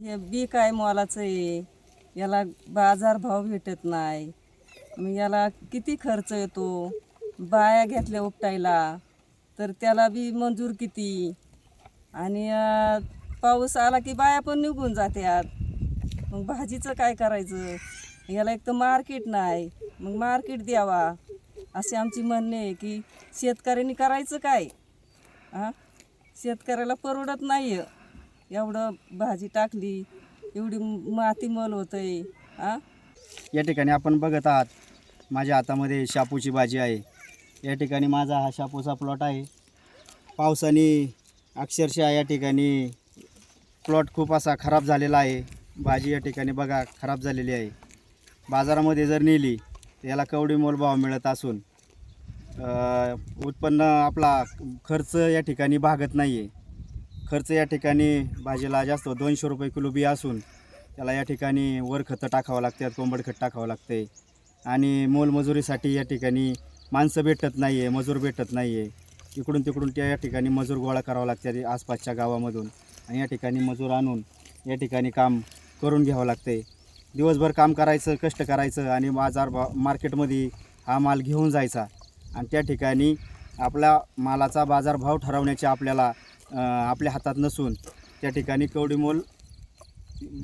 हे बी काय मोलाचं आहे? याला बाजारभाव भेटत नाही. मग याला किती खर्च येतो? बाया घेतल्या उपटायला. तर त्याला बी मंजूर किती? आणि पाऊस आला की बाया पण निघून जात्यात. मग भाजीचं काय करायचं? याला एक तर मार्केट नाही. मग मार्केट द्यावा. असे आमची म्हणणे आहे की शेतकऱ्यांनी करायचं काय? हां शेतकऱ्याला परवडत नाही आहे एवढं भाजी टाकली एवढी माती मल होतंय हां या ठिकाणी आपण बघत आहात माझ्या हातामध्ये शापूची भाजी आहे. या ठिकाणी माझा हा शापूचा प्लॉट आहे. पावसाने अक्षरशः या ठिकाणी प्लॉट खूप असा खराब झालेला आहे. भाजी या ठिकाणी बघा खराब झालेली आहे. बाजारामध्ये जर नेली तर याला कवडी मोलभाव मिळत असून उत्पन्न आपला खर्च या ठिकाणी भागत नाही आहे खर्च या ठिकाणी भाजीला जास्त दोनशे रुपये किलो बी असून त्याला या ठिकाणी वर खतं टाकावं लागतात कोंबड खत टाकावं लागते. आणि मोलमजुरीसाठी या ठिकाणी माणसं भेटत नाही आहे मजूर भेटत नाही आहे इकडून तिकडून त्या या ठिकाणी मजूर गोळा करावं लागते आसपासच्या गावामधून. आणि या ठिकाणी मजूर आणून या ठिकाणी काम करून घ्यावं लागते. दिवसभर काम करायचं कष्ट करायचं आणि बाजार बा मार्केटमध्ये हा माल घेऊन जायचा. आणि त्या ठिकाणी आपला मालाचा बाजारभाव ठरवण्याचे आपल्याला आपल्या हातात नसून त्या ठिकाणी कवडीमोल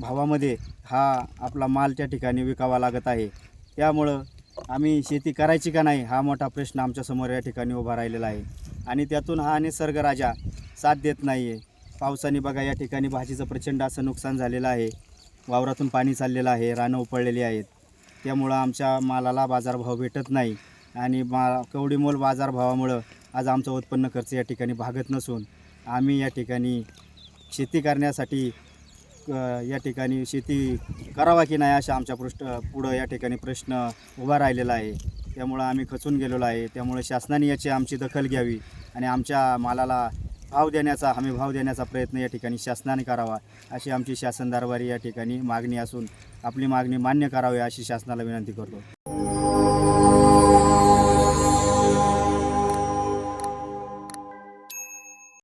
भावामध्ये हा आपला माल त्या ठिकाणी विकावा लागत आहे. त्यामुळं आम्ही शेती करायची का नाही हा मोठा प्रश्न आमच्यासमोर या ठिकाणी उभा राहिलेला आहे. आणि त्यातून हा निसर्ग राजा साथ देत नाही आहे पावसाने बघा या ठिकाणी भाजीचं प्रचंड असं नुकसान झालेलं आहे. वावरातून पाणी चाललेलं आहे रानं उपळलेली आहेत. त्यामुळं आमच्या मालाला बाजारभाव भेटत नाही. आणि मा कवडीमोल बाजारभावामुळं आज आमचं उत्पन्न खर्च या ठिकाणी भागत नसून आम्ही या ठिकाणी शेती करण्यासाठी या ठिकाणी शेती करावा की नाही अशा आमच्या पृष्ठ पुढं या ठिकाणी प्रश्न उभा राहिलेला आहे. त्यामुळं आम्ही खचून गेलेलो आहे. त्यामुळे शासनाने याची आमची दखल घ्यावी आणि आमच्या मालाला भाव देण्याचा हमी भाव देण्याचा प्रयत्न या ठिकाणी शासनाने करावा अशी आमची शासन दरबारी या ठिकाणी मागणी असून आपली मागणी मान्य करावी अशी शासनाला विनंती करतो.